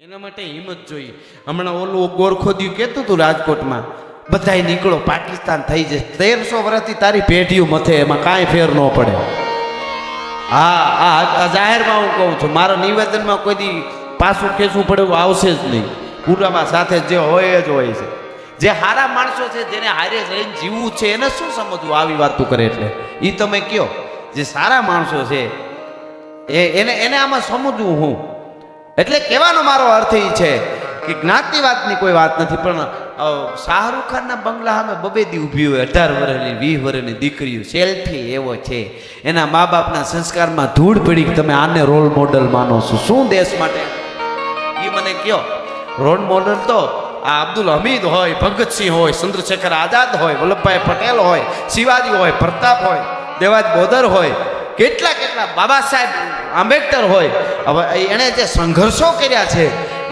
એના માટે હિંમત જોઈએ. હમણાં ઓલું ગોરખોદ્યું કહેતું હતું રાજકોટમાં, બધાય નીકળો, પાકિસ્તાન થઈ જશે. તેરસો વર્ષથી તારી પેઢીઓ મથે, એમાં કાંઈ ફેર ન પડે. હા, આ જાહેરમાં હું કહું છું, મારા નિવેદનમાં કોઈ દી પાછું ખેંચવું પડે એવું આવશે જ નહીં. પૂરામાં સાથે જે હોય જ હોય છે. જે સારા માણસો છે, જેને હારે રહીને જીવવું છે, એને શું સમજવું આવી વાતો કરે એટલે? એ તમે કયો, જે સારા માણસો છે, એ એને એને આમાં સમજવું હું? એટલે કહેવાનો મારો અર્થ એ છે કે જ્ઞાતિવાદની કોઈ વાત નથી, પણ શાહરૂખ ખાનના બંગલા સામે બબેદી ઊભી હોય, અઢાર વર્ષની વીસ વર્ષની દીકરીઓ સેલ્ફી એવો છે. એના મા બાપના સંસ્કારમાં ધૂળ પડી તમે આને રોલ મોડલ માનો છો. શું દેશ માટે? એ મને કયો રોલ મોડલ તો આ અબ્દુલ હમીદ હોય ભગતસિંહ હોય, ચંદ્રશેખર આઝાદ હોય, વલ્લભભાઈ પટેલ હોય, શિવાજી હોય, પ્રતાપ હોય, દેવાજ બોદર હોય કેટલા કેટલા બાબા સાહેબ આંબેડકર હોય હવે એણે જે સંઘર્ષો કર્યા છે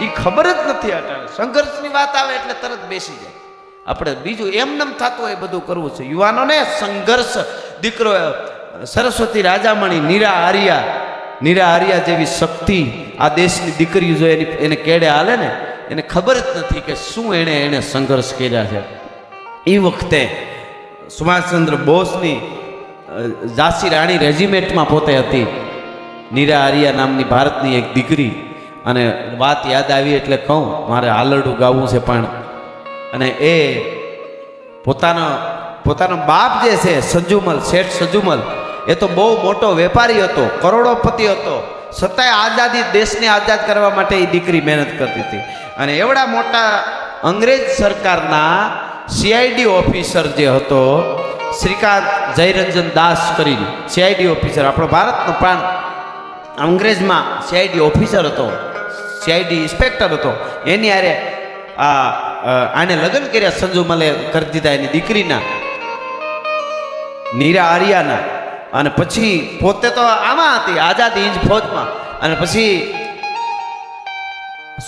એ ખબર જ નથી અટાણે. સંઘર્ષની વાત આવે એટલે તરત બેસી જાય. આપણે બીજું એમ નમ થતું હોય બધું કરવું છે. યુવાનોને સંઘર્ષ, દીકરો સરસ્વતી રાજામણી નીરા આર્યા નીરા આર્યા જેવી શક્તિ આ દેશની દીકરીઓ જો એની, એને કેડે હાલે ને, એને ખબર જ નથી કે શું એણે એણે સંઘર્ષ કર્યા છે. એ વખતે સુભાષચંદ્ર બોઝની ઝાંસી રાણી રેજિમેન્ટમાં પોતે હતી. નીરા આર્યા નામની ભારતની એક દીકરી. અને વાત યાદ આવી એટલે કહું, મારે હાલરડું ગાવું છે પણ. અને એ પોતાનો પોતાનો બાપ જે છે, સજુમલ, શેઠ સજુમલ, એ તો બહુ મોટો વેપારી હતો, કરોડોપતિ હતો. છતાંય આઝાદી, દેશને આઝાદ કરવા માટે એ દીકરી મહેનત કરતી હતી. અને એવડા મોટા અંગ્રેજ સરકારના સીઆઈડી ઓફિસર જે હતો, શ્રીકાંત જયરંજન દાસ કરીને સીઆઈડી ઓફિસર, આપણો ભારતનો પ્રાણ અંગ્રેજમાં સીઆઈડી ઓફિસર હતો સીઆઈડી ઇન્સ્પેક્ટર હતો. એની આરે આ આને લગ્ન કર્યા સંજુ મલે કરી દીધા એની દીકરીના, નીરા આર્યાના. અને પછી પોતે તો આમાં હતી, આઝાદ ઇંજ ફોજમાં. અને પછી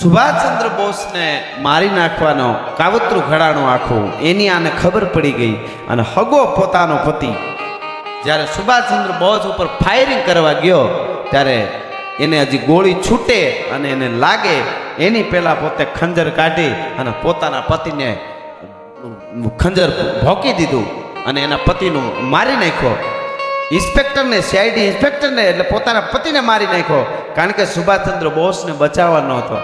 સુભાષચંદ્ર બોઝને મારી નાખવાનો કાવતરું ઘડાણું આખું, એની આને ખબર પડી ગઈ. અને હગો પોતાનો પતિ. જ્યારે સુભાષચંદ્ર બોઝ ઉપર ફાયરિંગ કરવા ગયો ત્યારે એને હજી ગોળી છૂટે અને એને લાગે. એની પહેલાં પોતે ખંજર કાઢી અને પોતાના પતિને ખંજર ભોંકી દીધું અને એના પતિનું મારી નાખ્યો. ઇન્સ્પેક્ટરને સીઆઈડી ઇન્સ્પેક્ટરને એટલે પોતાના પતિને મારી નાખ્યો. કારણ કે સુભાષચંદ્ર બોસને બચાવવાનો હતો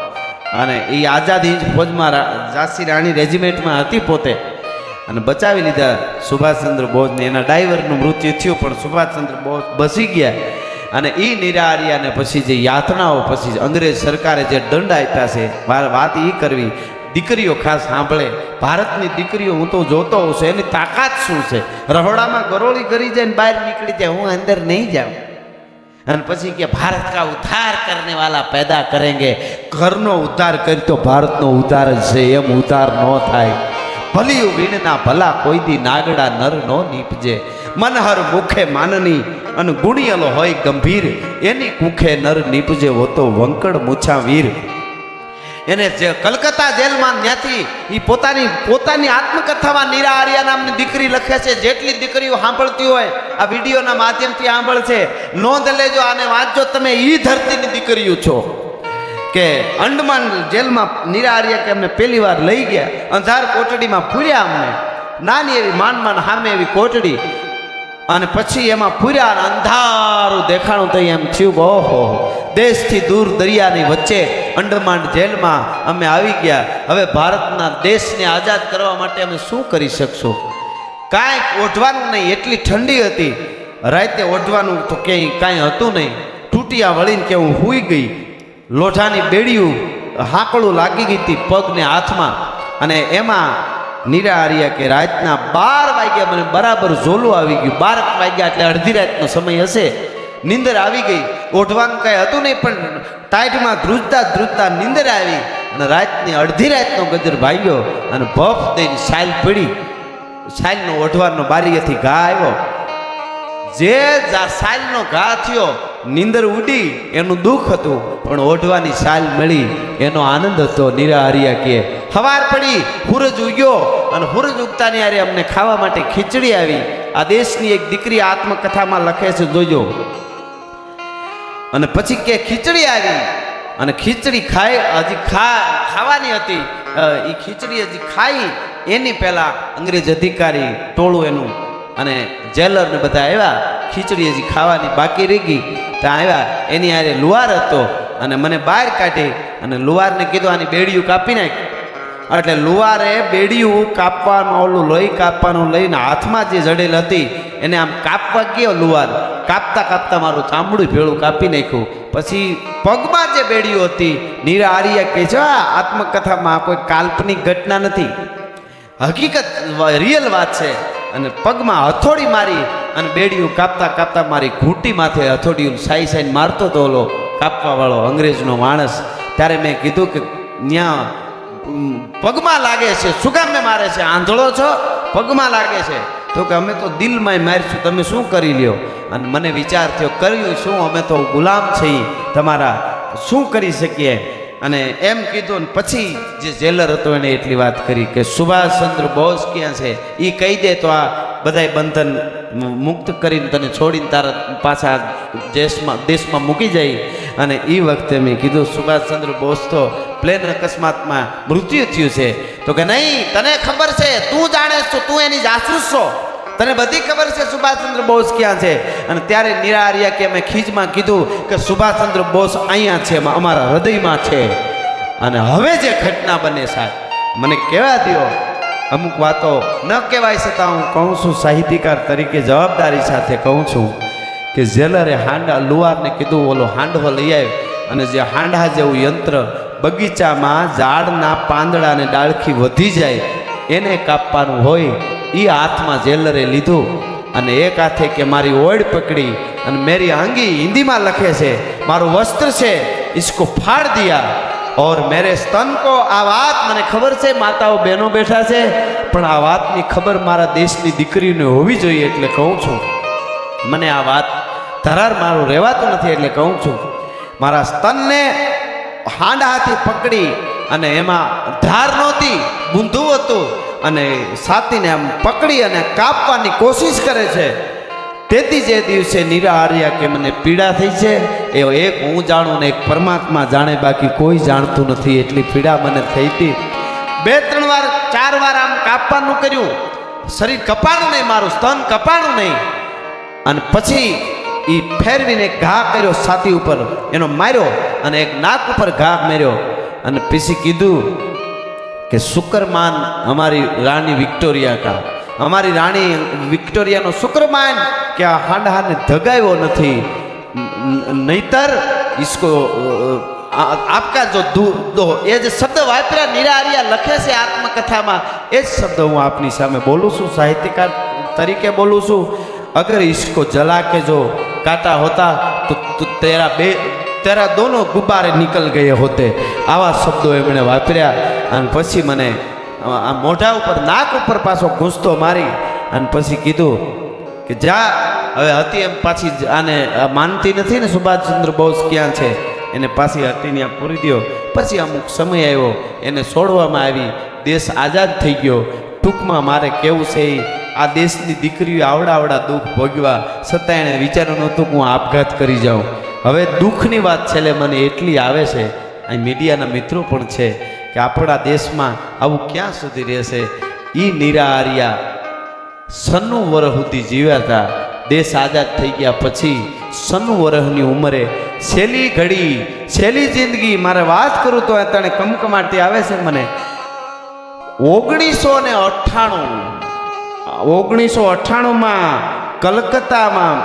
અને એ આઝાદ હિંદ ફૌજમાં ઝાંસી રાણી રેજિમેન્ટમાં હતી પોતે. અને બચાવી લીધા સુભાષચંદ્ર બોઝને એના ડ્રાઈવરનું મૃત્યુ થયું, પણ સુભાષચંદ્ર બોઝ બસી ગયા. અને એ નિરારિયાને પછી જે યાતનાઓ, પછી અંગ્રેજ સરકારે જે દંડ આપ્યા છે વાત એ કરવી, દીકરીઓ ખાસ સાંભળે, ભારતની દીકરીઓ હું તો જોતો હોઉં છું, એની તાકાત શું છે? રહોડામાં ગરોળી કરી જાય ને બહાર નીકળી જાય, હું અંદર નહીં જાઉં. અને પછી કે ભારત કા ઉદ્ધાર કરને વાલા પેદા કરેંગે. ઘરનો ઉદ્ધાર કરી તો ભારતનો ઉદ્ધાર જ છે, એમ ઉદ્ધાર ન થાય. ભલિયું વીણના ભલા કોઈ દી નાગડા નર નો નીપજે. મનહર મુખે માનની અને ગુણિયલો હોય ગંભીર. એની કુખે નર નીપજે હોતો વંકડ મૂછા વીર એને જે કલકત્તા જેલમાં ત્યાંથી એ પોતાની પોતાની આત્મકથામાં નીરા આર્યા નામની દીકરી લખે છે. જેટલી દીકરીઓ સાંભળતી હોય, આ વિડીયોના માધ્યમથી સાંભળશે. નોંધ લેજો, આને વાંચજો, તમે એ ધરતીની દીકરીઓ છો. કે અંડમાન જેલમાં નીરા આર્યા કે અમને પહેલી વાર લઈ ગયા. અંધાર કોટડીમાં પૂર્યા અમને. નાની એવી માન માન સામે એવી કોટડી. અને પછી એમાં પૂર્યા અંધારું દેખાણું થઈ એમ થયું, ઓહો, દેશથી દૂર દરિયાની વચ્ચે અંડમાન જેલમાં અમે આવી ગયા. હવે ભારતના દેશને આઝાદ કરવા માટે અમે શું કરી શકશું? કાંઈ ઓઢવાનું નહીં, એટલી ઠંડી હતી. રાતે ઓઢવાનું તો ક્યાંય, કાંઈ હતું નહીં. તૂટિયા વળીને કે હું હુઈ ગઈ. લોઢાની બેડિયું હાંકળું લાગી ગઈ હતી પગને હાથમાં. અને એમાં નિરાહારિયા કે રાતના બાર વાગ્યા મને બરાબર ઝોલું આવી ગયું. બાર વાગ્યા એટલે અડધી રાતનો સમય હશે. નીંદર આવી ગઈ. ઓઢવાનું કાંઈ હતું નહીં, પણ ટાઈટમાં ધ્રુજતા ધ્રુજતા નીંદર આવી અને રાતની અડધી રાતનો ગજર ભાગ્યો અને ભફ દઈને સાયલ પડી. સાયલનો ઓઢવાનો બારીએથી ઘા આવ્યો. જે સાયલનો ઘા થયો નીંદર ઉડી, એનું દુઃખ હતું, પણ ઓઢવાની સાલ મળી, એનો આનંદ હતો. નિરાહરિયા કે હવાર પડી, હુરજ ઉગ્યો. અને હુરજ ઉગતાની હારે અમને ખાવા માટે ખીચડી આવી. આ દેશની એક દીકરી આત્મકથામાં લખે છે, જોજો. અને પછી કે, ખીચડી આવી. અને ખીચડી ખાઈ, હજી ખા, ખાવાની હતી. એ ખીચડી હજી ખાઈ, એની પહેલાં અંગ્રેજ અધિકારી ટોળું એનું અને જેલર ને બધા આવ્યા. ખીચડી હજી ખાવાની બાકી રહી ગઈ. તો આવ્યા, એની આરે લુવાર હતો અને મને બહાર કાઢી અને લુવારને કીધું, આની બેડિયું કાપી નાખ. એટલે લુવારે બેડિયું કાપવામાં ઓલું લોહી કાપવાનું લઈને હાથમાં જે જડેલ હતી, એને આમ કાપવા ગયો લુવાર કાપતા કાપતા મારું ચામડું ભેળું કાપી નાખ્યું. પછી પગમાં જે બેડિયું હતી, નીરા આર્યા કહે છે "આ આત્મકથામાં કોઈ કાલ્પનિક ઘટના નથી. હકીકત રિયલ વાત છે. અને પગમાં હથોડી મારી અને બેડિયું કાપતા કાપતા મારી ઘૂંટી માથે હથોડિયું સાઈ સાઈને મારતો તો ઓલો કાપવા વાળો અંગ્રેજનો માણસ. ત્યારે મેં કીધું કે ત્યાં પગમાં લાગે છે. શું કામ મારે છે? આંધળો છો? પગમાં લાગે છે. તો કે અમે તો દિલમાં મારીશું. તમે શું કરી લ્યો? અને મને વિચાર થયો, કર્યું શું? અમે તો ગુલામ છીએ તમારા. શું કરી શકીએ? અને એમ કીધું ને પછી જે જેલર હતો એને એટલી વાત કરી કે સુભાષચંદ્ર બોઝ ક્યાં છે? એ કહી દે તો આ બધાય બંધન મુક્ત કરીને તને છોડીને તારા પાછા દેશમાં દેશમાં મૂકી જાય. અને એ વખતે મેં કીધું, સુભાષચંદ્ર બોઝ તો પ્લેન અકસ્માતમાં મૃત્યુ થયું છે. તો કે, નહીં, તને ખબર છે, તું જાણે છો, તું એની જાસૂસ છો. તને બધી ખબર છે સુભાષચંદ્ર બોઝ ક્યાં છે? અને ત્યારે નિરાર્યા કે મેં ખીજમાં કીધું કે, સુભાષચંદ્ર બોઝ અહીંયા છે અમારા હૃદયમાં છે. અને હવે જે ઘટના બને સાહેબ, મને કહેવા દ્યો અમુક વાતો ન કહેવાય છતાં હું કહું છું, સાહિત્યકાર તરીકે જવાબદારી સાથે કહું છું કે જેલરે હાંડા લુવારને કીધું, ઓલો હાંડવો લઈ આવ્યો અને જે હાંડા જેવું યંત્ર બગીચામાં ઝાડના પાંદડા અને ડાળખી વધી જાય, એને કાપવાનું હોય એ હાથમાં જેલરે લીધું. અને એક હાથે કે મારી ઓડ પકડી અને મેરી આંગી હિન્દીમાં લખે છે, મારું વસ્ત્ર છે ઇસકો ફાડ દિયા. ઓર મેરે સ્તન કો આ વાત મને ખબર છે માતાઓ બહેનો બેઠા છે પણ આ વાતની ખબર મારા દેશની દીકરીને હોવી જોઈએ એટલે કહું છું મને આ વાત ધરાર મારું રહેવાતું નથી એટલે કહું છું. મારા સ્તનને હાંડાથી પકડી અને એમાં ધાર નહોતી બૂંધું હતું અને સાતીને આમ પકડી અને કાપવાની કોશિશ કરે છે. તેથી જે દિવસે નિરાહાર્યા કે મને પીડા થઈ છે એ એક હું જાણું ને એક પરમાત્મા જાણે, બાકી કોઈ જાણતું નથી, એટલી પીડા મને થઈ હતી. બે, ત્રણ વાર, ચાર વાર આમ કાપવાનું કર્યું. શરીર કપાણું નહીં, મારું સ્તન કપાણું નહીં. અને પછી એ ફેરવીને ઘા કર્યો છાતી ઉપર. એનો માર્યો અને એક નાક ઉપર ઘા માર્યો. અને પછી કીધું કે, શુકરમાન અમારી રાણી વિક્ટોરિયા કા. અમારી રાણી વિક્ટોરિયાનો શુક્રમાન કે આ હાંડાને ધગાવ્યો નથી. નહીતર ઈસકો આપકા જો દો, એ જે શબ્દ વાપર્યા નિરાહરિયા લખે છે આત્મકથામાં. એ જ શબ્દ હું આપની સામે બોલું છું, સાહિત્યકાર તરીકે બોલું છું. અગર ઈસકો જલા કે જો કાટા હોતા, તો તેરા બે, તેરા દોનો ગુબ્બારે નીકળ ગયે હોતે. આવા શબ્દો એમણે વાપર્યા અને પછી મને આ મોઢા ઉપર, નાક ઉપર પાછો ઘૂસતો મારી અને પછી કીધું કે જા, હવે હતી એમ પાછી આને માનતી નથી ને સુભાષચંદ્ર બોઝ ક્યાં છે? એને પાછી હતી ત્યાં પૂરી દ્યો. પછી અમુક સમય આવ્યો, એને છોડવામાં આવી, દેશ આઝાદ થઈ ગયો. ટૂંકમાં મારે કેવું છે એ આ દેશની દીકરીઓ આવડા આવડા દુઃખ ભોગવા, છતાં એણે વિચાર્યું નહોતું કે હું આપઘાત કરી જાઉં. હવે દુઃખની વાત છેલ્લે મને એટલી આવે છે, અહીં મીડિયાના મિત્રો પણ છે. કે આપણા દેશમાં આવું ક્યાં સુધી રહેશે? એ નિરાહાર્યા સન્નું વરહ સુધી જીવ્યા હતા દેશ આઝાદ થઈ ગયા પછી સન્નું વરહની ઉંમરે છેલ્લી ઘડી, છેલ્લી જિંદગી મારે વાત કરું તો તને કમકમાટી આવે છે મને. ઓગણીસો ને અઠ્ઠાણું ઓગણીસો અઠ્ઠાણુંમાં કલકત્તામાં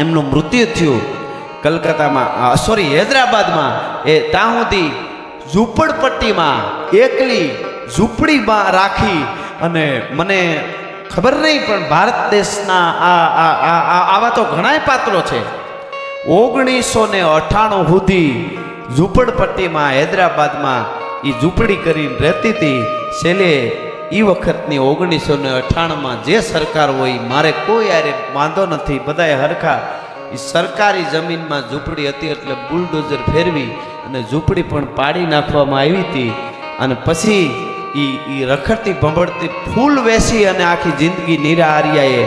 એમનું મૃત્યુ થયું. કલકત્તામાં સોરી હૈદરાબાદમાં એ ત્યાં સુધી ઝૂંપડપટ્ટીમાં એકલી ઝૂંપડીમાં રાખી અને મને ખબર નહીં પણ ભારત દેશના આ આવા તો ઘણાય પાત્રો છે. ઓગણીસો ને અઠ્ઠાણું સુધી ઝૂંપડપટ્ટીમાં હૈદરાબાદમાં એ ઝૂંપડી કરીને રહેતી હતી. છેલ્લે એ વખતની ઓગણીસો ને અઠ્ઠાણુંમાં જે સરકાર હોય મારે કોઈ આરે વાંધો નથી. બધાએ હરખા. એ સરકારી જમીનમાં ઝૂંપડી હતી એટલે બુલડોઝર ફેરવી અને ઝૂંપડી પણ પાડી નાખવામાં આવી હતી. અને પછી એ એ રખડતી ભંભળતી ફૂલ વેસી અને આખી જિંદગી નિરાહાર્યાએ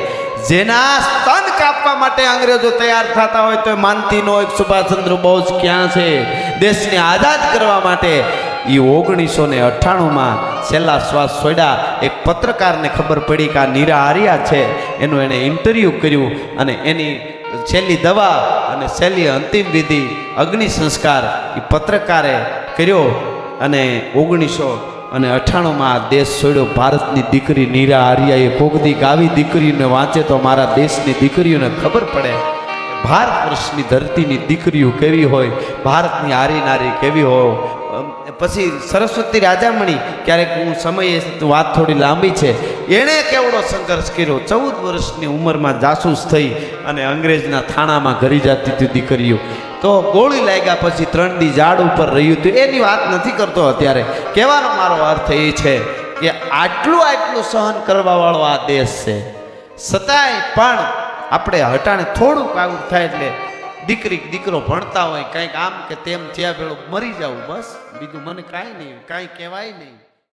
જેના સ્તન કાપવા માટે અંગ્રેજો તૈયાર થતા હોય તો માનતીનો માનતી ન હોય કે સુભાષચંદ્ર બોઝ ક્યાં છે? દેશને આઝાદ કરવા માટે એ ઓગણીસો ને અઠ્ઠાણુંમાં છેલ્લા શ્વાસ છોડ્યા. એક પત્રકારને ખબર પડી કે આ નીરા આર્યા છે. એનું એણે ઇન્ટરવ્યૂ કર્યું અને એની છેલ્લી દવા અને છેલ્લી અંતિમ વિધિ, અગ્નિ સંસ્કાર એ પત્રકારે કર્યો અને ઓગણીસો અને અઠ્ઠાણુંમાં દેશ છોડ્યો. ભારતની દીકરી નીરા આર્યાએ કોકદીક ગાવી દીકરીઓને વાંચે તો મારા દેશની દીકરીઓને ખબર પડે. ભારત વર્ષની ધરતીની દીકરીઓ કેવી હોય, ભારતની આરી નારી કેવી હોય. પછી સરસ્વતી રાજામણી, ક્યારેક હું સમયે વાત થોડી લાંબી છે એણે કેવડો સંઘર્ષ કર્યો. ચૌદ વર્ષની ઉંમરમાં જાસૂસ થઈ અને અંગ્રેજના થાણામાં ઘરી જતી હતી દીકરીઓ. તો ગોળી લાગ્યા પછી ત્રણ દી ઝાડ ઉપર રહ્યું હતું. એની વાત નથી કરતો અત્યારે. કહેવાનો મારો અર્થ એ છે કે આટલું આટલું સહન કરવાવાળો આ દેશ છે. છતાંય પણ આપણે હટાણે થોડુંક આવું થાય એટલે દીકરી દીકરો ભણતા હોય, કંઈક આમ કે તેમ થયા પેલો મરી જાવ બસ. બીજું મને કાંઈ નહીં, કાંઈ કહેવાય નહીં.